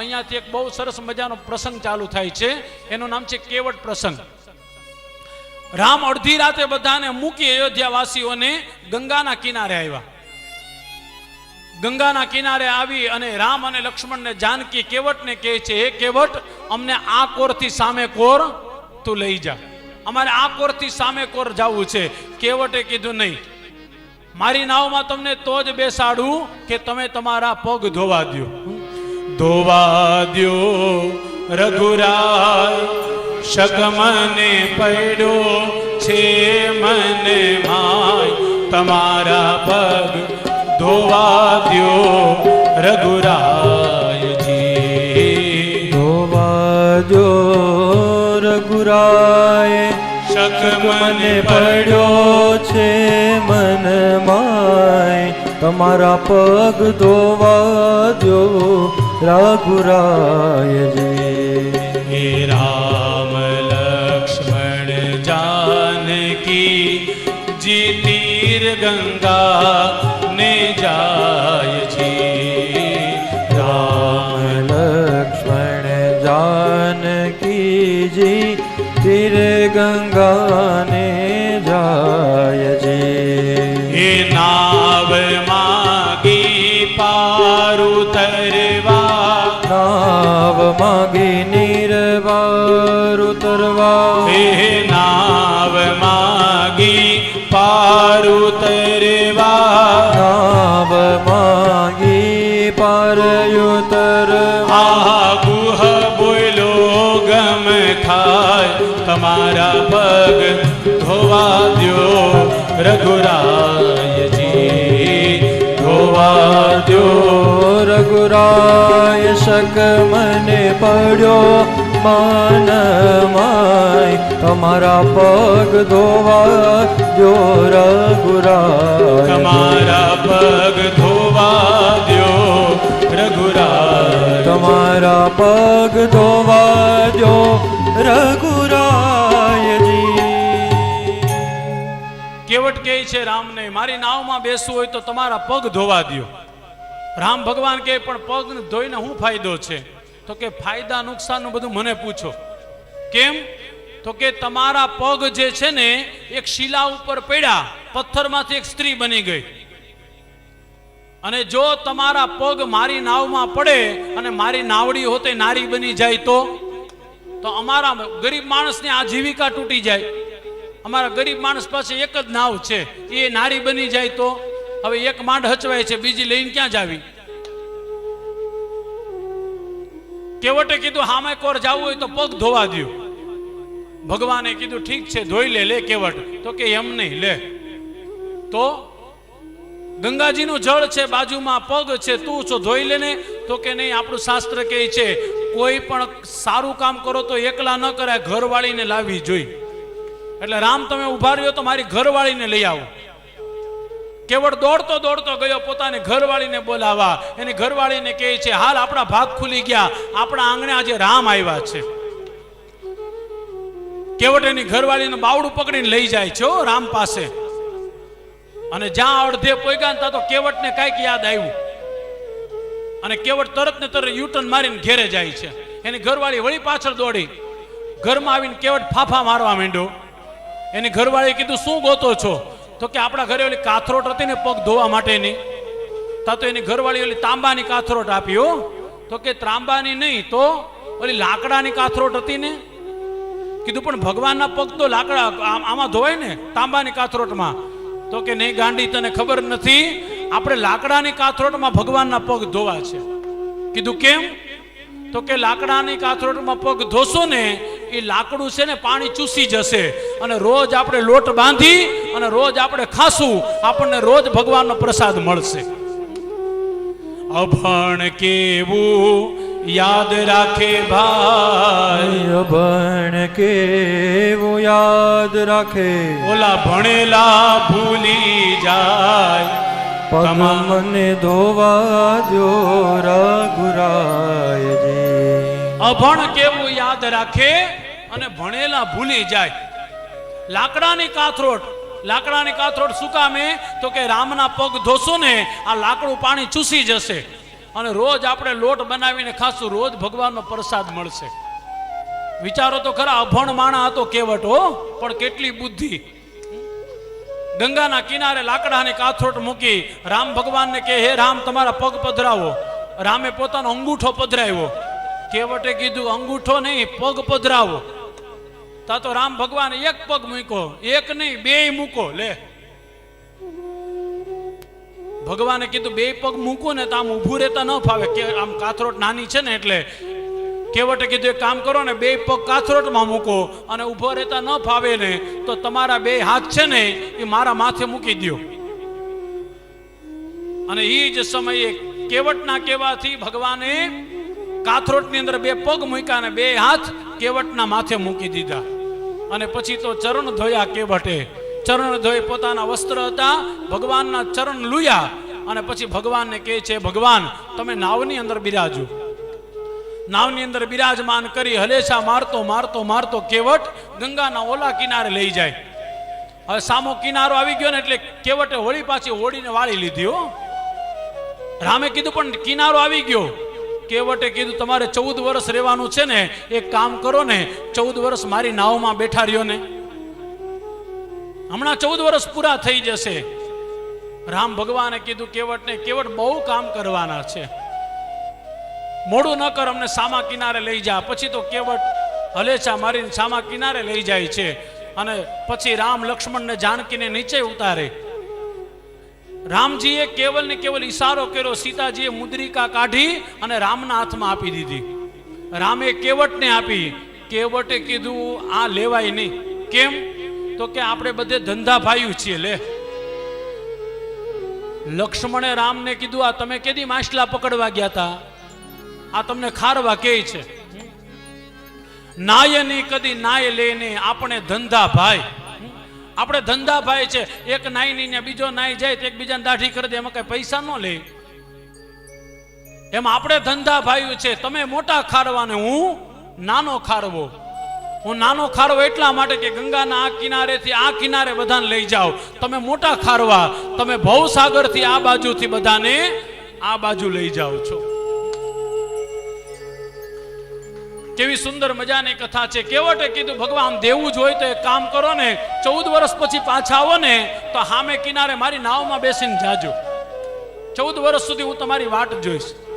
અહીંયાથી એક બહુ સરસ મજાનો પ્રસંગ ચાલુ થાય છે. એનું નામ છે કેવટ પ્રસંગ. રામ અડધી રાતે બધાને મૂકી અયોધ્યા વાસીઓને ગંગાના કિનારે આવ્યા. ગંગાના કિનારે આવી અને રામ અને લક્ષ્મણને જાનકી કેવટને કહે છે, હે કેવટ, અમને આ કોરથી સામે કોર તું લઈ જા. અમારે આ કોરથી સામે કોર જવું છે. કેવટે કીધું, નહીં. મારી નાવમાં તમને તો જ બેસાડું કે તમે તમારા પગ ધોવા દ્યો. ધોવા દ્યો રઘુરાય શકમને પડ્યો છે મને માય. તમારા પગ ધોવા દ્યો રઘુરાયજી. ધોવાજો રઘુરાય શક મને પડ્યો છે મન માય. તમારા પગ ધોવાજો રઘુરાયજી હે રામ લક્ષ્મણ જાનકી જી તીર ગંગા ને જાય છે રામ લક્ષ્મણ જાનકીજી માગી નિરવાર ઉતરવા હે નાવ માગી પાર ઉતરવા નાવ માગી પાર ઉતર આ ગુહ બોલો ગમ ખાય તમારા પગ ધોવા દો રઘુરાયજી ધોવા દ્યો રઘુરાય શક મને પડ્યો માન માય તમારા પગ ધોવા જો રઘુરા તમારા પગ ધોવા દ્યો રઘુરા તમારા પગ ધોવા દો રઘુરાયજી. કેવટ કહે છે રામને મારી નાવમાં બેસવું હોય તો તમારા પગ ધોવા દ્યો. રામ ભગવાન કે પણ પગ ધોઈને શું ફાયદો છે? તો કે, ફાયદા, નુકસાનનું બધું મને પૂછો. કેમ? તો કે, તમારા પગ જે છે ને, એક શિલા ઉપર પડ્યા, પથ્થરમાંથી એક સ્ત્રી બની ગઈ. અને જો તમારા પગ મારી નાવમાં પડે અને મારી નાવડી હોતે નારી બની જાય તો? તો અમારા ગરીબ માણસની આજીવિકા તૂટી જાય. અમારા ગરીબ માણસ પાસે એક જ નાવ છે, એ નારી બની જાય તો? હવે એક માંડ હચવાય છે, બીજી લઈને ક્યાં જાવી? કેવટે કીધું, હામે કોર જવું હોય તો પગ ધોવા દ્યો. ભગવાને કીધું, ઠીક છે, ધોઈ લે લે કેવટ. તો કે, એમ નહીં, લે. તો ગંગાજીનું જળ છે, બાજુમાં પગ છે, તું છો, ધોઈ લે ને. તો કે, નહીં, આપણું શાસ્ત્ર કહે છે, કોઈ પણ સારું કામ કરો તો એકલા ન કરાય, ઘરવાળીને લાવવી જોઈ. એટલે રામ, તમે ઊભા રહ્યો તો મારી ઘરવાળીને લઈ આવો. કેવળ દોડતો દોડતો ગયો, પોતાની ઘરવાળીને બોલાવા એની ઘરવાળીને કહે છે, હાલ આપણા ભાગ ખુલી ગયા. આપણા આંગણે આજે રામ આવ્યા છે. કેવટ એની ઘરવાળીને બાવડું પકડીને લઈ જાય છે રામ પાસે. અને જ્યાં અડધે ને ત્યાં તો કેવટને કાંઈક યાદ આવ્યું. અને કેવટ તરત ને તરત યુટર્ન મારીને ઘેરે જાય છે. એની ઘરવાળી વળી પાછળ દોડી. ઘરમાં આવીને કેવટ ફાફા મારવા માંડ્યો. એની ઘરવાળીએ કીધું, શું ગોતો છો? તો કે આપણા ઘરે ઓલી કાથરોટ હતી ને પગ ધોવા માટેની, તા તો એની ઘરવાળી ઓલી તાંબાની કાથરોટ આપી, હો. તો કે ત્રાંબાની નહીં, તો ઓલી લાકડાની કાથરોટ હતી ને. કીધું પણ ભગવાનના પગ તો લાકડા, આમાં ધોવાય ને, તાંબાની કાથરોટમાં. તો કે નહીં ગાંડી, તને ખબર નથી, આપણે લાકડાની કાથરોટમાં ભગવાનના પગ ધોવા છે. કીધું કેમ? તો કે લાકડાની કાથરોટમાં પગ ધોશો ને એ લાકડું છે ને પાણી ચૂસી જશે. અને રોજ આપણે લોટ બાંધી અને રોજ આપણે ખાશું. આપણને રોજ ભગવાનનો પ્રસાદ મળશે. અભણ કેવું યાદ રાખે ભાઈ. અભણ કેવું યાદ રાખે? ઓલા ભણેલા ભૂલી જાય. પગ મને ધોવા દો રઘુરાયજી. અભણ કેવું યાદ રાખે? અને ભણેલા ભૂલી જાય. લાકડાની કાથરોટ લાકડાની કાથરોટ શું કામે? તો કે રામના પગ ધોશો ને, આ લાકડું પાણી ચૂસી જશે. અને રોજ આપણે લોટ બનાવીને ખાશું, રોજ ભગવાનનો પ્રસાદ મળશે. વિચારો તો ખરા, અભણ માણા હતો કેવટ, હો. પણ કેટલી બુદ્ધિ. ગંગાના કિનારે લાકડાની કાથરોટ મૂકી રામ ભગવાનને કે હે રામ, તમારા પગ પધરાવો. રામે પોતાનો અંગૂઠો પધરાવ્યો. કેવટે કીધું, અંગૂઠો નહીં, પગ પધરાવો. તા તો રામ ભગવાન એક પગ મૂક્યો, એક નહીં બે મૂકો, લે. ભગવાને કીધું બે પગ મૂકો ને તો આમ ઊભું રહેતા ન ફાવે. કે આમ કાથરોટ નાની છે ને એટલે કેવટે કીધું, એક કામ કરો ને બે પગ કાથરોટમાં મૂકો અને ઊભો રહેતા ન ફાવે ને તો તમારા બે હાથ છે ને એ મારા માથે મૂકી દ્યો. અને એ જ સમયે કેવટના કહેવાથી ભગવાને કાથરોટની અંદર બે પગ મૂક્યા અને બે હાથ કેવટના માથે મૂકી દીધા. અને પછી તો ચરણ ધોયા કેવટે? ચરણ ધોઈ પોતાના વસ્ત્ર હતા, ભગવાનના ચરણ લુયા. અને પછી ભગવાનને કહે છે, ભગવાન, તમે નાવની અંદર બિરાજો. નાવની અંદર બિરાજમાન કરી હલેસા મારતો મારતો મારતો કેવટ ગંગાના ઓલા કિનારે લઈ જાય. હવે સામો કિનારો આવી ગયો ને એટલે કેવટે હોળી પાછી હોળીને વાળી લીધી હો. રામે કીધું, પણ કિનારો આવી ગયો. કેવટે કીધું, તમારે ચૌદ વર્ષ રહેવાનું છે ને, એક કામ કરો ને, ચૌદ વર્ષ મારી નાવમાં બેઠા રહ્યો ને. હમણાં ચૌદ વર્ષ પૂરા થઈ જશે. રામ ભગવાને કીધું કેવટને કેવટ બહુ કામ કરવાના છે. મોડું ન કર, અમને સામા કિનારે લઈ જા. પછી તો કેવટ હલેચા મારીને સામા કિનારે લઈ જાય છે. અને પછી રામ લક્ષ્મણને જાનકીને નીચે ઉતારે. રામજીએ કેવલ ને કેવલ ઈશારો કર્યો, સીતાજીએ મુદ્રિકા કાઢી અને રામના હાથમાં આપી દીધી. રામે કેવટને આપી? કેવટે કીધું, આ લેવાય નહીં. કેમ? તો કે આપણે બધે ધંધા ભાઈઓ છીએ, લે. લક્ષ્મણે રામને કીધું, આ તમે કેદી માછલા પકડવા ગયા હતા આ તમને ખારવા કે છે? નાય નહીં કદી નાય લે નહીં, આપણે ધંધા ભાઈ. આપણે ધંધા ભાઈ છે, એક નાઈ ની બીજો નાઈ જાય તો એકબીજાને દાઢી કરી દે, એમાં કઈ પૈસા ન લે. એમ આપણે ધંધા ભાઈ છે, તમે મોટા ખારવા ને હું નાનો ખારવો. હું નાનો ખારવો એટલા માટે કે ગંગાના આ કિનારેથી આ કિનારે બધાને લઈ જાઓ. તમે મોટા ખારવા, તમે ભવસાગરથી આ બાજુથી બધાને આ બાજુ લઈ જાઓ છો. કેવી સુંદર મજાની કથા છે. કેવટે કીધું, ભગવાન, દેવું જ હોય તો એક કામ કરો ને, ચૌદ વર્ષ પછી પાછા આવો ને, તો હામે કિનારે મારી નાવમાં બેસીને જાજો. ચૌદ વર્ષ સુધી હું તમારી વાટ જોઈશ.